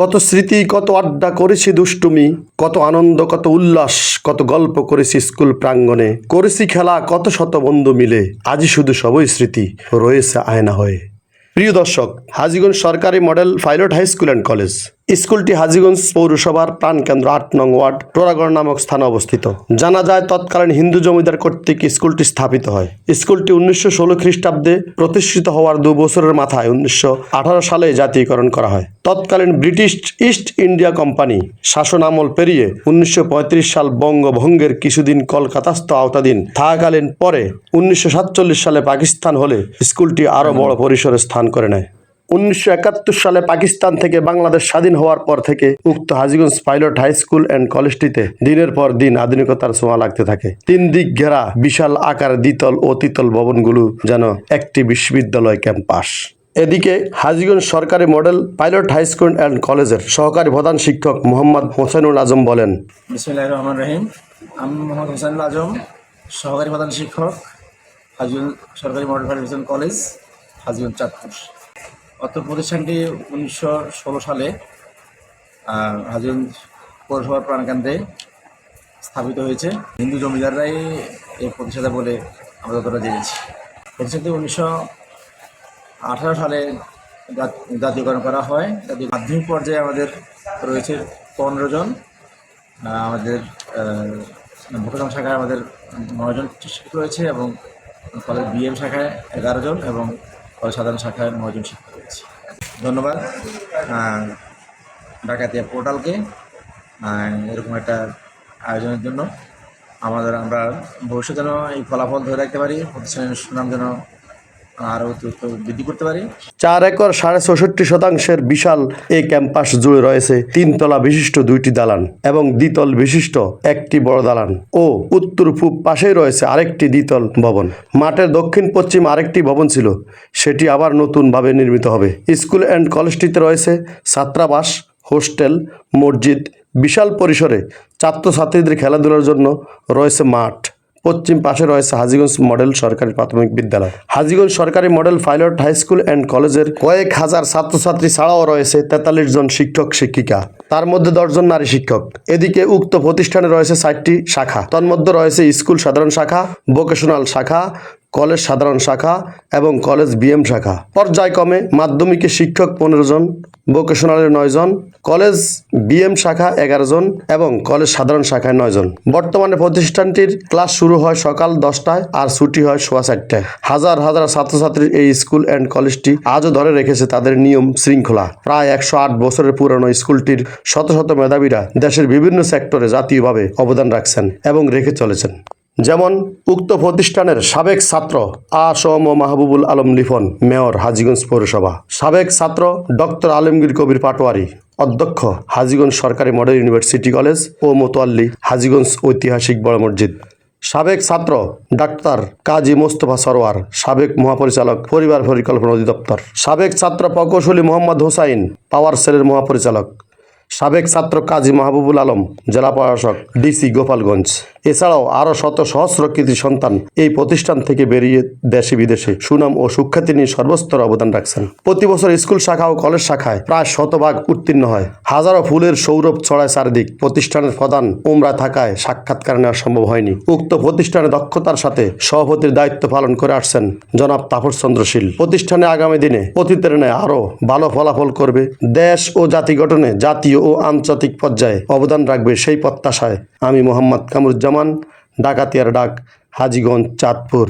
কত স্মৃতি, কত আড্ডা করেছি দুষ্টুমি, কত আনন্দ, কত উল্লাস, কত গল্প করেছি স্কুল প্রাঙ্গণে। করেছি খেলা কত শত বন্ধু মিলে আজই শুধু সবই স্মৃতি, রয়েছে আয়না হয়ে। প্রিয় দর্শক, হাজিগঞ্জ সরকারি model pilot high school and college. স্কুলটি হাজিগঞ্জ পৌরসভার প্রাণকেন্দ্র আট নং ওয়ার্ড টোরাগড় নামক স্থানে অবস্থিত। জানা যায়, তৎকালীন হিন্দু জমিদার কর্তৃক স্কুলটি স্থাপিত হয়। স্কুলটি উনিশশো ষোলো খ্রিস্টাব্দে প্রতিষ্ঠিত হওয়ার দু বছরের মাথায় উনিশশো আঠারো সালে জাতীয়করণ করা হয়। তৎকালীন ব্রিটিশ ইস্ট ইন্ডিয়া কোম্পানি শাসন আমল পেরিয়ে উনিশশো পঁয়ত্রিশ সাল বঙ্গভঙ্গের কিছুদিন কলকাতাস্থ আওতাধীন থাকাকালীন পরে উনিশশো সাতচল্লিশ সালে পাকিস্তান হলে স্কুলটি আরও বড় পরিসরে স্থান করে নেয়। উনিশশো একাত্তর সালে পাকিস্তান থেকে বাংলাদেশ স্বাধীন হওয়ার পর থেকে উক্ত Hajiganj pilot high school and কলেজটিতে দিনের পর দিন আধুনিকতার ছোঁয়া লাগতে থাকে। তিন দিক ঘেরা বিশাল আকার দ্বিতল ও তিতল ভবনগুলো যেন একটি বিশ্ববিদ্যালয় ক্যাম্পাস। এদিকে হাজিগঞ্জ সরকারি model pilot high school and কলেজের সহকারী প্রধান শিক্ষক মোহাম্মদ হোসেনুল আজম বলেন আজম, সহকারী প্রধান শিক্ষক, হাজিগঞ্জ সরকারি মডেল কলেজ, হাজিগঞ্জ চাঁদপুর। অত প্রতিষ্ঠানটি উনিশশো ষোলো সালে হাজিগঞ্জ পৌরসভার প্রাণকেন্দ্রে স্থাপিত হয়েছে। হিন্দু জমিদাররাই এই প্রতিষ্ঠাতা বলে আমরা যতটা জেনেছি। প্রতিষ্ঠানটি উনিশশো আঠারো সালে জাত- জাতীয়করণ করা হয়। জাতীয় মাধ্যমিক পর্যায়ে আমাদের রয়েছে পনেরো জন। আমাদের ভোটগ্রাম শাখায় আমাদের নয়জন শিক্ষক রয়েছে এবং কলেজ বিএম শাখায় এগারো জন এবং কলেজ সাধারণ শাখায় নয়জন শিক্ষক রয়েছে। ধন্যবাদ। ডাকাতিয়া পোর্টালকে এরকম একটা আয়োজনের জন্য। আমাদের আমরা ভবিষ্যতে যেন এই ফলাফল ধরে রাখতে পারি, প্রতিষ্ঠানের সুনাম যেন চার একর সাড়ে চৌষট্টি শতাংশের বিশাল এই ক্যাম্পাস জুড়ে রয়েছে তিনতলা বিশিষ্ট দুইটি দালান এবং দ্বিতল বিশিষ্ট একটি বড় দালান ও উত্তর পূব পাশেই রয়েছে আরেকটি দ্বিতল ভবন। মাঠের দক্ষিণ পশ্চিম আরেকটি ভবন ছিল, সেটি আবার নতুনভাবে নির্মিত হবে। স্কুল অ্যান্ড কলেজটিতে রয়েছে ছাত্রাবাস, হোস্টেল, মসজিদ, বিশাল পরিসরে ছাত্রছাত্রীদের খেলাধুলার জন্য রয়েছে মাঠ। পশ্চিম পাশে রয়েছে হাজিগঞ্জ মডেল সরকারি প্রাথমিক বিদ্যালয়। হাজিগঞ্জ সরকারি model pilot high school and কলেজের কয়েক হাজার ছাত্রছাত্রী ছাড়াও রয়েছে তেতাল্লিশ জন শিক্ষক, শিক্ষিকা। তার মধ্যে দশজন নারী শিক্ষক। এদিকে উক্ত প্রতিষ্ঠানে রয়েছে ষাটটি শাখা। তন্মধ্যে রয়েছে স্কুল সাধারণ শাখা, ভোকেশনাল শাখা, কলেজ সাধারণ শাখা এবং কলেজ বিএম শাখা। পর্যায়ক্রমে মাধ্যমিকে শিক্ষক পনেরো জন ভোকেশনালের নয় জন, কলেজ, বিএম শাখা এগারো জন এবং কলেজ সাধারণ শাখায় নয় জন। বর্তমানে প্রতিষ্ঠানটির ক্লাস শুরু হয় সকাল দশটায় আর ছুটি হয় সোয়া চারটায়। হাজার হাজার ছাত্রছাত্রীর এই স্কুল অ্যান্ড কলেজটি আজও ধরে রেখেছে তাদের নিয়ম শৃঙ্খলা। প্রায় একশো আট বছরের পুরনো স্কুলটির শত শত মেধাবীরা দেশের বিভিন্ন সেক্টরে জাতীয়ভাবে অবদান রাখছেন এবং রেখে চলেছেন। যেমন উক্ত প্রতিষ্ঠানের সাবেক ছাত্র আ সম মাহবুবুল আলম লিফন মেয়র হাজিগঞ্জ পৌরসভা। সাবেক ছাত্র ডক্টর আলমগীর কবির পাটোয়ারি, অধ্যক্ষ হাজিগঞ্জ সরকারি মডেল ইউনিভার্সিটি কলেজ ও মোতোয়াল্লি হাজিগঞ্জ ঐতিহাসিক বড় মসজিদ। সাবেক ছাত্র ডাক্তার কাজী মোস্তফা সরোয়ার, সাবেক মহাপরিচালক পরিবার পরিকল্পনা অধিদপ্তর। সাবেক ছাত্র প্রকৌশলী মোহাম্মদ হোসাইন, পাওয়ার সেলের মহাপরিচালক। সাবেক ছাত্র কাজী মাহবুবুল আলম, জেলা প্রশাসক, ডিসি গোপালগঞ্জ। এছাড়াও আরও শত সহস্র কৃতি সন্তান এই প্রতিষ্ঠান থেকে বেরিয়ে দেশে বিদেশে সুনাম ও সুখ্যাতি নিয়ে সর্বস্তর অবদান রাখছেন। প্রতি বছর স্কুল শাখা ও কলেজ শাখায় প্রায় শতভাগ উত্তীর্ণ হয়। হাজারো ফুলের সৌরভ ছড়ায় চারিদিক। প্রতিষ্ঠানের প্রধান উমরা থাকায় সাক্ষাৎকার নেওয়া সম্ভব হয়নি। উক্ত প্রতিষ্ঠানে দক্ষতার সাথে সভাপতির দায়িত্ব পালন করে আসছেন জনাব তাপস চন্দ্রশীল প্রতিষ্ঠানে আগামী দিনে অতীতের ন্যায় আরও ভালো ফলাফল করবে। দেশ ও জাতি গঠনে জাতীয় ও আন্তর্জাতিক পর্যায়ে অবদান রাখবে সেই প্রত্যাশায় আমি মোহাম্মদ কামরুজ্জামান ডাকাতিয়ার ডাক হাজিগঞ্জ চাঁদপুর।